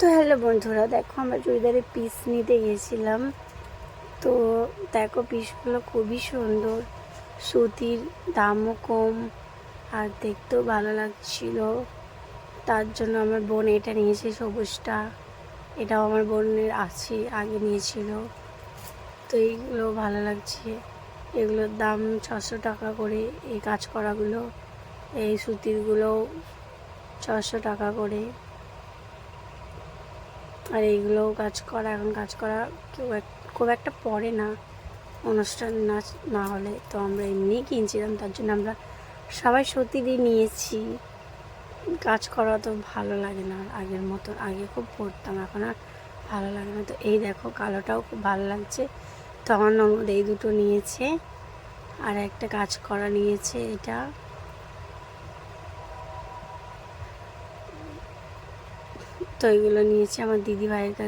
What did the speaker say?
তো হ্যালো বন্ধুরা, দেখো আমরা চুড়িদারের পিস নিতে গেছিলাম তো দেখো পিসগুলো খুবই সুন্দর। সুতির দামও কম আর দেখতেও ভালো লাগছিল। তার জন্য আমার বোন এটা নিয়েছে সবুজটা। এটাও আমার বোনের আছে, আগে নিয়েছিল। তো এইগুলো ভালো লাগছে। এগুলোর দাম ছশো টাকা করে এই কাজ করাগুলো এই সুতিরগুলো ছশো টাকা করে। আর এইগুলোও কাজ করা, এখন কাজ করা কেউ খুব একটা পড়ে না। অনুষ্ঠান না না হলে তো আমরা এমনিই কিনছিলাম, তার জন্য আমরা সবাই সতীরই নিয়েছি। কাজ করা তো ভালো লাগে না, আগের মতো, আগে খুব পড়তাম, এখন আর ভালো লাগে না। তো এই দেখো, কালোটাও খুব ভালো লাগছে। তো আমার ননদ এই দুটো নিয়েছে, আর একটা কাজ করা নিয়েছে এটা। তো এগুলো নিয়েছি আমার দিদি ভাইয়ের কাছে